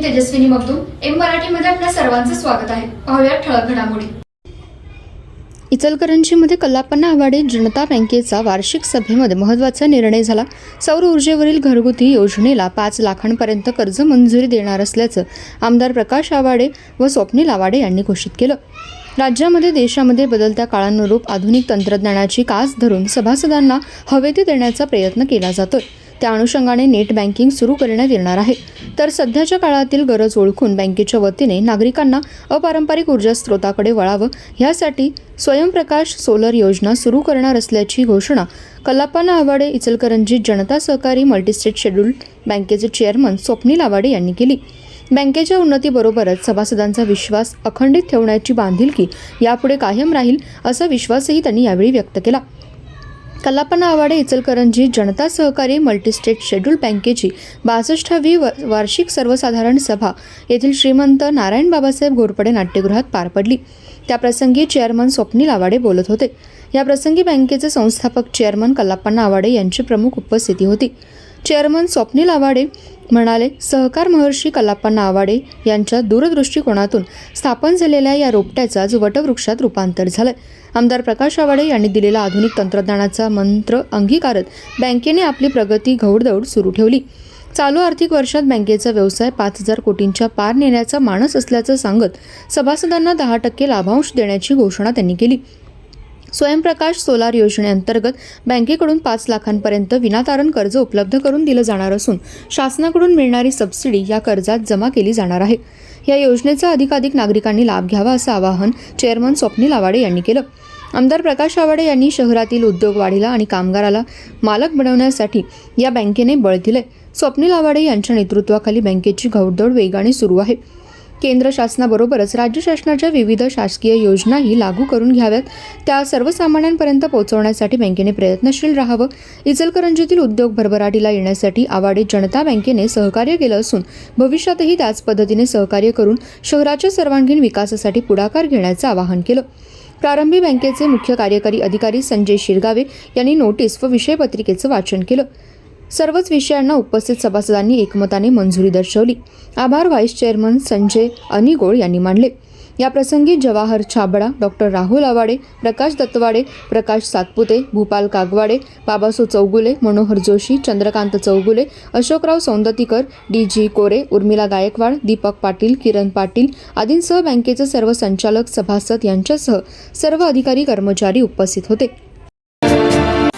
मी Tejaswini Magdum M मराठीमध्ये आपल्या सर्वांचं स्वागत आहे. पाहूया ठळक घडामोडी. इचलकरंजीमध्ये कल्लापन्ना आवाडे जनता बँकेचा वार्षिक सभेमध्ये महत्त्वाचा निर्णय झाला. सौर ऊर्जेवरील घरगुती योजनेला पाच लाखांपर्यंत कर्ज मंजुरी देणार असल्याचं आमदार प्रकाश आवाडे व स्वप्नील आवाडे यांनी घोषित केलं. राज्यामध्ये देशामध्ये बदलत्या काळानुरूप आधुनिक तंत्रज्ञानाची कास धरून सभासदांना हवे ते देण्याचा प्रयत्न केला जातोय. त्या अनुषंगाने नेट बँकिंग सुरू करण्यात येणार आहे. तर सध्याच्या काळातील गरज ओळखून बँकेच्या वतीने नागरिकांना अपारंपरिक ऊर्जा स्रोताकडे वळावं यासाठी स्वयंप्रकाश सोलर योजना सुरू करणार असल्याची घोषणा कल्लाप्पाना आवाडे इचलकरंजी जनता सहकारी मल्टीस्टेट शेड्यूल बँकेचे चेअरमन स्वप्नील आवाडे यांनी केली. बँकेच्या उन्नतीबरोबरच सभासदांचा विश्वास अखंडित ठेवण्याची बांधिलकी यापुढे कायम राहील असा विश्वासही त्यांनी यावेळी व्यक्त केला. कल्लापना आवाडे इचलकरंजी जनता सहकारी मल्टीस्टेट शेड्यूल बँकेची बासष्टावी व वार्षिक सर्वसाधारण सभा. येथील श्रीमंत नारायण बाबासाहेब घोरपडे नाट्यगृहात पार पडली. त्याप्रसंगी चेअरमन स्वप्नील आवाडे बोलत होते. या प्रसंगी बँकेचे संस्थापक चेअरमन कल्लाप्पा आवाडे यांची प्रमुख उपस्थिती होती. चेअरमन स्वप्नील आवाडे म्हणाले सहकार महर्षी कलाप्पा आवाडे यांच्या दूरदृष्टिकोनातून स्थापन झालेल्या या रोपट्याचं आज वटवृक्षात रूपांतर झालंय. आमदार प्रकाश आवाडे यांनी दिलेला आधुनिक तंत्रज्ञानाचा मंत्र अंगीकारत बँकेने आपली प्रगती घौडदौड सुरू ठेवली. चालू आर्थिक वर्षात बँकेचा व्यवसाय पाच हजार कोटींच्या पार नेण्याचा मानस असल्याचं सांगत सभासदांना दहा टक्के लाभांश देण्याची घोषणा त्यांनी केली. स्वयंप्रकाश सोलार योजनेअंतर्गत बँकेकडून पाच लाखांपर्यंत विनातारण कर्ज उपलब्ध करून दिलं जाणार असून शासनाकडून मिळणारी सबसिडी या कर्जात जमा केली जाणार आहे. या योजनेचा अधिकाधिक नागरिकांनी लाभ घ्यावा असं आवाहन चेअरमन स्वप्नील आवाडे यांनी केलं. आमदार प्रकाश आवाडे यांनी शहरातील उद्योग वाढीला आणि कामगाराला मालक बनवण्यासाठी या बँकेने बळ दिले स्वप्नील आवाडे यांच्या नेतृत्वाखाली बँकेची घौडदौड वेगाने सुरू आहे. केंद्र शासनाबरोबरच राज्य शासनाच्या विविध शासकीय योजनाही लागू करून घ्याव्यात. त्या सर्वसामान्यांपर्यंत पोहोचवण्यासाठी बँकेने प्रयत्नशील राहावं. इचलकरंजीतील उद्योग भरभराटीला येण्यासाठी आवाडे जनता बँकेने सहकार्य केलं असून भविष्यातही त्याच पद्धतीने सहकार्य करून शहराच्या सर्वांगीण विकासासाठी पुढाकार घेण्याचं आवाहन केलं. प्रारंभी बँकेचे मुख्य कार्यकारी अधिकारी संजय शिरगावे यांनी नोटीस व विषयपत्रिकेचं वाचन केलं. सर्वच विषयांना उपस्थित सभासदांनी एकमताने मंजुरी दर्शवली. आभार व्हाईस चेअरमन संजय अनिगोळ यांनी मांडले. याप्रसंगी Jawahar Chhabra doctor Rahul Awade Prakash Dattawade Prakash Satpute Bhupal Kagwade Babaso Chougule Manohar Joshi Chandrakant Chougule Ashokrao Soundattikar D G Kore Urmila Gaikwad Deepak Patil Kiran Patil आदींसह बँकेचे सर्व संचालक सभासद यांच्यासह सर्व अधिकारी कर्मचारी उपस्थित होते.